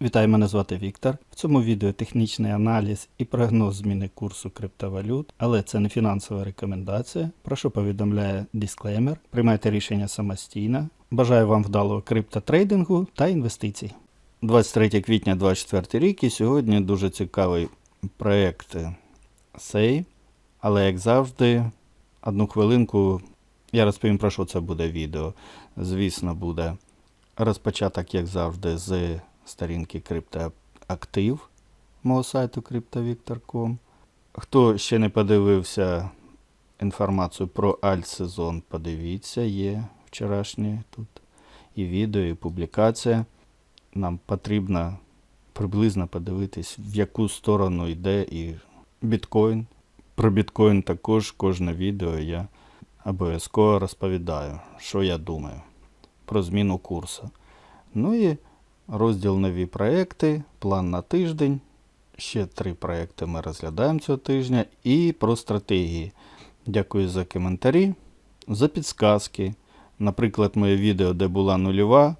Вітаю, мене звати Віктор. В цьому відео технічний аналіз і прогноз зміни курсу криптовалют, але це не фінансова рекомендація. Прошу повідомляє дисклеймер. Приймайте рішення самостійно. Бажаю вам вдалого криптотрейдингу та інвестицій. 23 квітня 2024 рік і сьогодні дуже цікавий проєкт SEI. Але як завжди, одну хвилинку я розповім про що це буде відео. Звісно, буде розпочаток, як завжди, з сторінки криптоактив мого сайту cryptovictor.com. Хто ще не подивився інформацію про альтсезон, подивіться, є вчорашнє тут і відео, і публікація. Нам потрібно приблизно подивитись, в яку сторону йде і біткоін. Про біткоін також кожне відео я обов'язково розповідаю, що я думаю про зміну курсу. Ну і розділ нові проекти, план на тиждень. Ще три проекти ми розглядаємо цього тижня і про стратегії. Дякую за коментарі, за підсказки. Наприклад, моє відео, де була нульова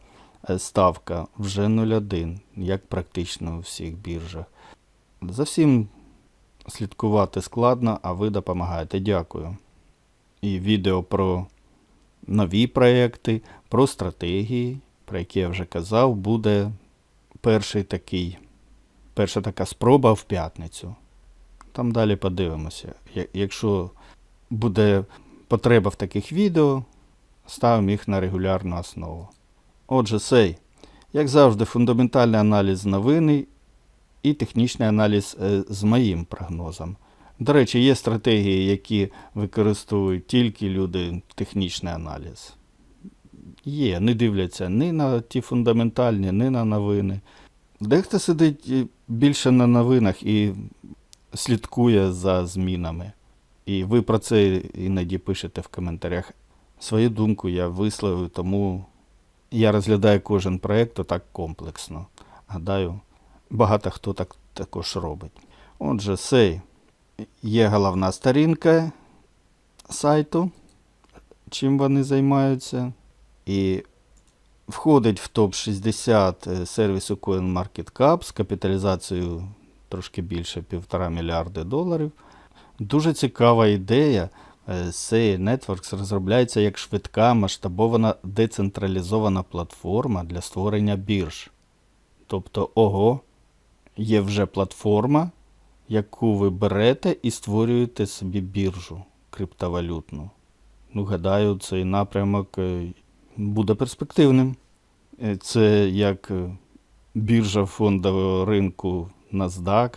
е, ставка, вже 0,1, як практично у всіх біржах. За всім слідкувати складно, а ви допомагаєте. Дякую. І відео про нові проекти, про стратегії, про які я вже казав, буде перший такий, перша така спроба в п'ятницю. Там далі подивимося. Якщо буде потреба в таких відео, ставимо їх на регулярну основу. Отже, сей, як завжди, фундаментальний аналіз новини і технічний аналіз е, з моїм прогнозом. До речі, є стратегії, які використовують тільки люди технічний аналіз. Є, не дивляться ні на ті фундаментальні, ні на новини. Дехто сидить е, більше на новинах і слідкує за змінами. І ви про це іноді пишете в коментарях. Свою думку я висловив, тому я розглядаю кожен проєкт так комплексно. Гадаю, багато хто так також робить. Отже, сей є головна сторінка сайту, чим вони займаються. І входить в топ-60 е, сервісу CoinMarketCap з капіталізацією трошки більше 1,5 мільярди доларів. Дуже цікава ідея. Е, SEI Networks розробляється як швидка масштабована децентралізована платформа для створення бірж. Тобто, ого, є вже платформа, яку ви берете і створюєте собі біржу криптовалютну. Ну, гадаю, цей напрямок е, буде перспективним. Е, Це як е, біржа фондового ринку NASDAQ.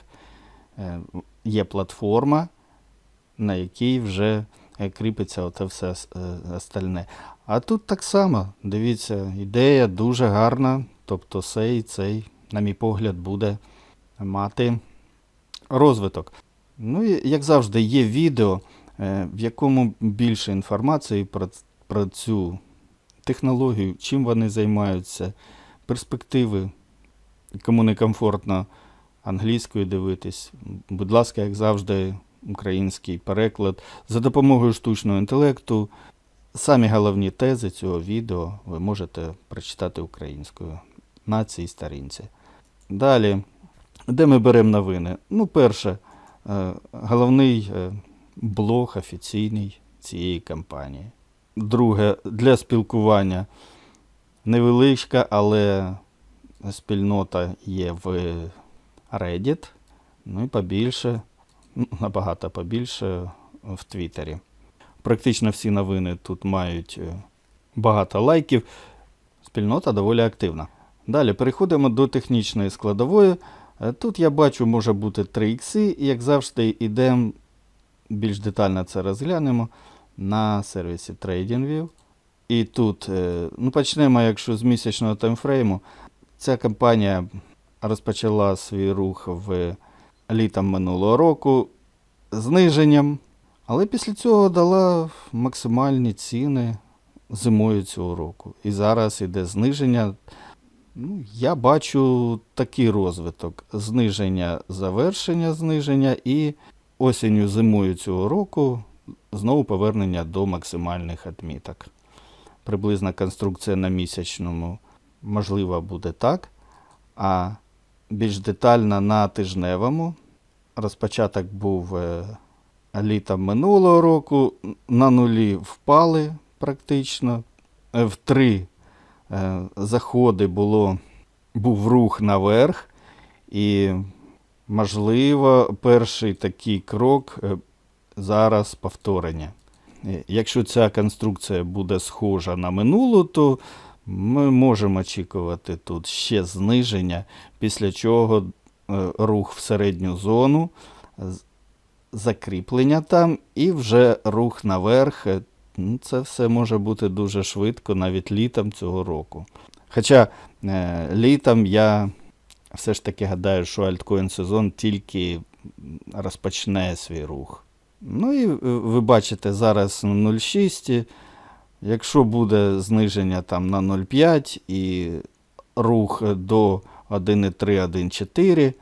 Е, Є платформа, на якій вже кріпиться оте все остальне. А тут так само, дивіться, ідея дуже гарна. Тобто цей, цей, на мій погляд, буде мати розвиток. Ну і як завжди, є відео, в якому більше інформації про, про цю технологію, чим вони займаються, перспективи, кому не комфортно англійською дивитись. Будь ласка, як завжди, український переклад. За допомогою штучного інтелекту самі головні тези цього відео ви можете прочитати українською на цій сторінці. Далі, де ми беремо новини? Ну, перше, е, головний е, блог офіційний цієї кампанії. Друге, для спілкування невеличка, але спільнота є в Reddit. Ну і побільше, ну, набагато побільше в Твіттері. Практично всі новини тут мають е, багато лайків. Спільнота доволі активна. Далі переходимо до технічної складової. Е, Тут я бачу, може бути 3 ікси, і як завжди, йдемо більш детально це розглянемо на сервісі TradingView. І тут, е, ну почнемо, якщо з місячного таймфрейму. Ця компанія розпочала свій рух в літом минулого року зниженням, але після цього дала максимальні ціни зимою цього року. І зараз іде зниження. Ну, я бачу такий розвиток: зниження, завершення зниження і осінню зимою цього року знову повернення до максимальних відміток. Приблизна конструкція на місячному можливо буде так. А більш детально на тижневому. Розпочаток був е, літом минулого року. На нулі впали практично. Е, В три е, заходи було, був рух наверх. І, можливо, перший такий крок зараз повторення. Якщо ця конструкція буде схожа на минулу, то ми можемо очікувати тут ще зниження, після чого е, рух в середню зону, закріплення там і вже рух наверх. Е, ну, Це все може бути дуже швидко, навіть літом цього року. Хоча е, літом я все ж таки гадаю, що альткоін сезон тільки розпочне свій рух. Ну і е, ви бачите зараз 0,6. Якщо буде зниження там на 0,5 і рух до 1,3, 1,4,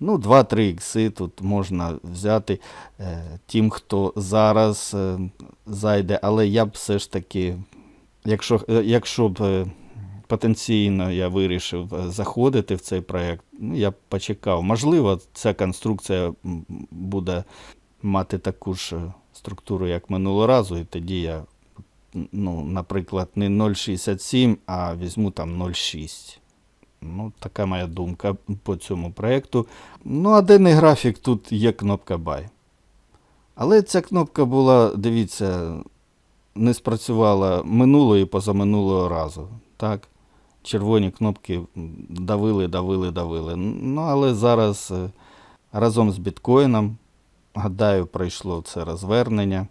ну 2-3 ікси тут можна взяти е, тим, хто зараз е, зайде. Але я б все ж таки, якщо, якщо б потенційно я вирішив заходити в цей проєкт, ну, я б почекав. Можливо, ця конструкція буде мати таку ж е, структуру, як минулого разу, і тоді я, ну, наприклад, не 0,67, а візьму там 0,6. Ну, така моя думка по цьому проєкту. Ну, а денний графік тут є кнопка Buy. Але ця кнопка була, дивіться, не спрацювала минулого і позаминулого разу. Так? Червоні кнопки давили, давили, давили. Ну, але зараз е, разом з біткоїном, гадаю, пройшло це розвернення.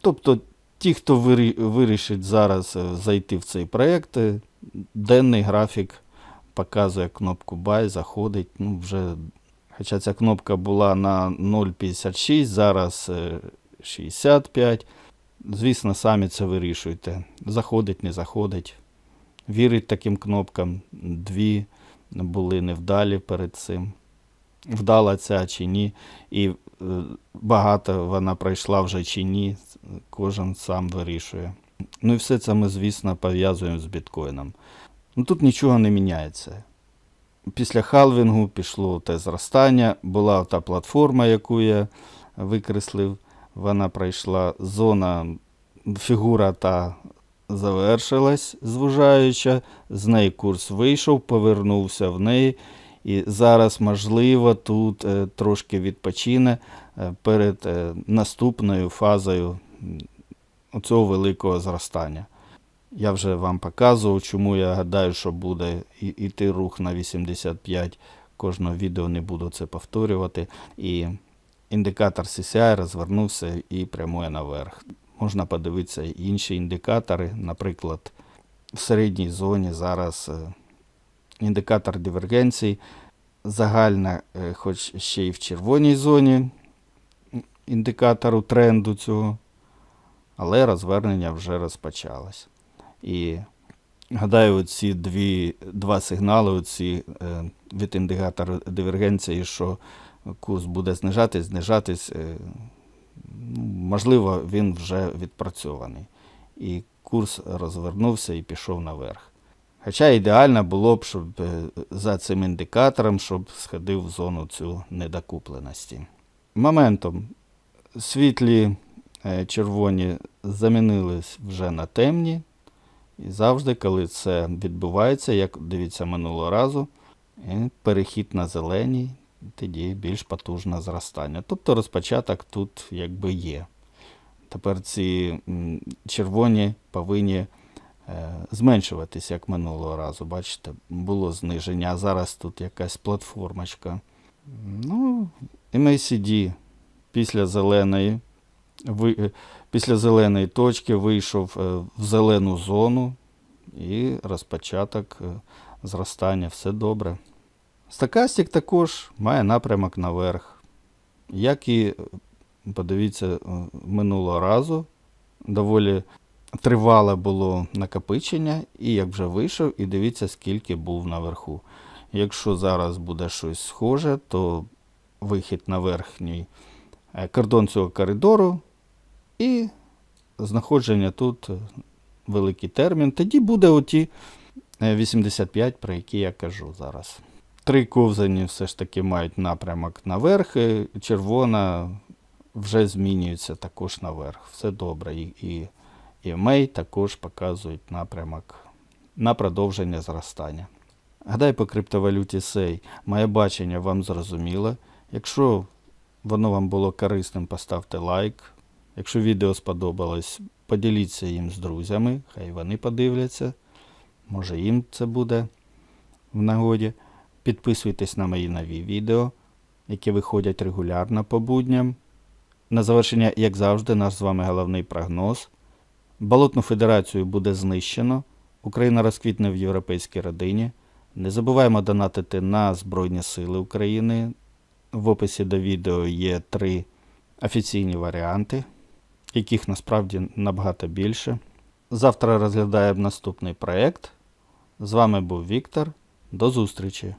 Тобто, ті, хто вирішить зараз е, зайти в цей проєкт, е, денний графік показує кнопку Buy, заходить. Ну, вже, хоча ця кнопка була на 0,56, зараз е, 65. Звісно, самі це вирішуйте. Заходить, не заходить. Вірить таким кнопкам. Дві були невдалі перед цим. Вдала ця чи ні. І е, багато вона пройшла вже чи ні. Кожен сам вирішує. Ну і все це ми, звісно, пов'язуємо з біткоїном. Ну тут нічого не міняється. Після халвінгу пішло те зростання, була та платформа, яку я викреслив, вона пройшла. Зона, фігура та завершилась звужаюча, з неї курс вийшов, повернувся в неї. І зараз, можливо, тут е, трошки відпочине е, перед е, наступною фазою цього великого зростання. Я вже вам показував, чому я гадаю, що буде іти рух на 85. Кожного відео не буду це повторювати. І індикатор CCI розвернувся і прямує наверх. Можна подивитися інші індикатори. Наприклад, в середній зоні зараз індикатор дивергенції. Загальна, е, хоч ще й в червоній зоні індикатору тренду цього, але розвернення вже розпочалось. І гадаю, ці дві, два сигнали оці, е, від індикатора дивергенції, що курс буде знижатись, знижатись, е, можливо, він вже відпрацьований. І курс розвернувся і пішов наверх. Хоча ідеально було б, щоб е, за цим індикатором, щоб сходив в зону цю недокупленості. Моментом світлі е, червоні замінились вже на темні. І завжди, коли це відбувається, як дивіться минулого разу, перехід на зелені, тоді більш потужне зростання. Тобто розпочаток тут якби є. Тепер ці червоні повинні е, зменшуватись, як минулого разу. Бачите, було зниження, а зараз тут якась платформочка. Ну, MACD після зеленої, е, після зеленої точки вийшов е, в зелену зону і розпочаток е, зростання. Все добре. Стакастик також має напрямок наверх. Як і, е, подивіться, е, минулого разу доволі тривале було накопичення, і як вже вийшов, і дивіться, скільки був наверху. Якщо зараз буде щось схоже, то вихід на верхній е, кордон цього коридору і знаходження тут е, великий термін. Тоді буде оті е, 85, про які я кажу зараз. Три ковзані все ж таки мають напрямок наверх, червона вже змінюється також наверх. Все добре. І, мей також показують напрямок на продовження зростання. Гадаю, по криптовалюті сей моє бачення вам зрозуміло. Якщо воно вам було корисним, поставте лайк. Якщо відео сподобалось, поділіться їм з друзями, хай вони подивляться. Може їм це буде в нагоді. Підписуйтесь на мої нові відео, які виходять регулярно по будням. На завершення, як завжди, наш з вами головний прогноз. Болотну федерацію буде знищено. Україна розквітне в європейській родині. Не забуваємо донатити на Збройні Сили України. В описі до відео є три офіційні варіанти, яких насправді набагато більше. Завтра розглядаємо наступний проєкт. З вами був Віктор. До зустрічі!